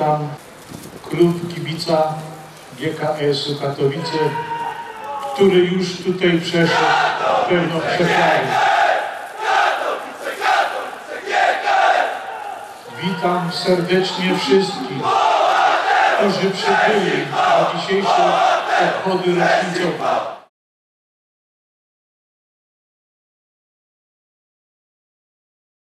Witam klub kibica GKS-u Katowice, który już tutaj przeszedł pewną przeprawę. Witam serdecznie wszystkich, którzy przybyli na dzisiejsze obchody rocznicowe.